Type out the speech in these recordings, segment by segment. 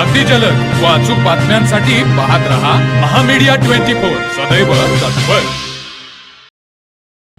अगदी जलद व अचूक बातम्यांसाठी पाहत रहा महामीडिया ट्वेंटी फोर. सदैव तत्पर.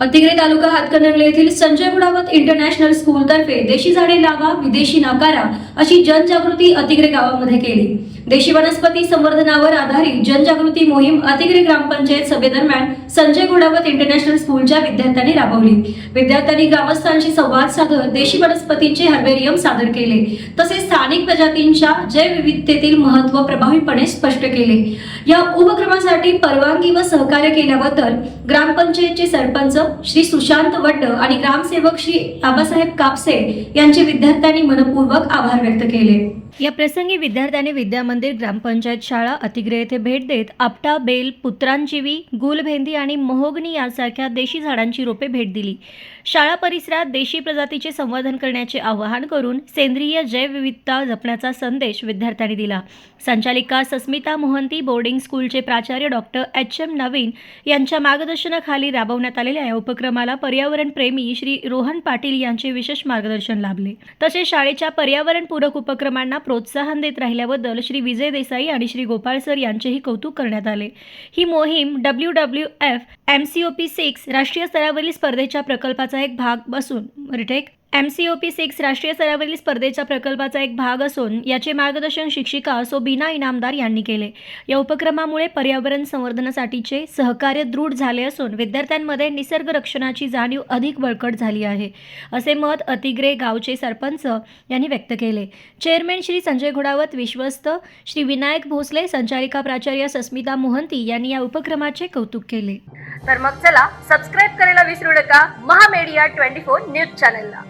अतिग्रे तालुका हातकणंगले येथील संजय बुडावत इंटरनॅशनल स्कूल तर्फे देशी झाडे लावा विदेशी नाकारा अशी जनजागृती अतिग्रे गावामध्ये केली. देशी वनस्पती संवर्धनावर आधारित जनजागृती मोहीम अतिग्रे ग्रामपंचायत सभेदरम्यान संजय घोडावत इंटरनॅशनल स्कूलच्या विद्यार्थ्यांनी राबवली. विद्यार्थ्यांनी ग्रामस्थांशी संवाद साधत देशी वनस्पतींचे हर्बेरियम सादर केले. तसेच स्थानिक प्रजातींच्या जैवविविधतेतील महत्त्व प्रभावीपणे स्पष्ट केले. या उपक्रमासाठी परवानगी व सहकार्य केल्याबद्दल ग्रामपंचायतचे सरपंच श्री सुशांत वड्ड आणि ग्रामसेवक श्री आबासाहेब कापसे यांचे विद्यार्थ्यांनी मनपूर्वक आभार व्यक्त केले. या प्रसंगी विद्यार्थ्यांनी विद्यामंदिर ग्रामपंचायत शाळा अतिग्रह येथे भेट देत आपटा बेल पुत्रांजीवी गुलभेंदी आणि मोहोगनी यासारख्या देशी झाडांची रोपे भेट दिली. शाळा परिसरात देशी प्रजातीचे संवर्धन करण्याचे आवाहन करून सेंद्रिय जैवविविधता जपण्याचा संदेश विद्यार्थ्यांनी दिला. संचालिका सस्मिता मोहंती बोर्डिंग स्कूलचे प्राचार्य डॉक्टर एच एम नवीन यांच्या मार्गदर्शनाखाली राबवण्यात आलेल्या या उपक्रमाला पर्यावरण प्रेमी श्री रोहन पाटील यांचे विशेष मार्गदर्शन लाभले. तसेच शाळेच्या पर्यावरणपूरक उपक्रमांना प्रोत्साहन देत राहिल्याबद्दल श्री विजय देसाई आणि श्री गोपाळ सर यांचेही कौतुक करण्यात आले. ही मोहीम W W F M C O P six राष्ट्रीय स्तरावरील स्पर्धेच्या प्रकल्पाचा एक भाग असून retake M C O P six राष्ट्रीय स्तरावरील स्पर्धेच्या प्रकल्पाचा एक भाग असून याचे मार्गदर्शन शिक्षिका सोबीना इनामदार यांनी केले. या उपक्रमामुळे पर्यावरण संवर्धनासाठीचे सहकार्य दृढ झाले असून विद्यार्थ्यांमध्ये निसर्ग रक्षणाची जाणीव अधिक बळकट झाली आहे असे मत अतिग्रे गावचे सरपंच यांनी व्यक्त केले. चेअरमॅन श्री संजय घोडावत विश्वस्त श्री विनायक भोसले संचालिका प्राचार्य सस्मिता मोहंती यांनी या उपक्रमाचे कौतुक केले. तर मग चला सबस्क्राईब करायला विसरू नका. महामेडिया ट्वेंटी फोर न्यूज चॅनलला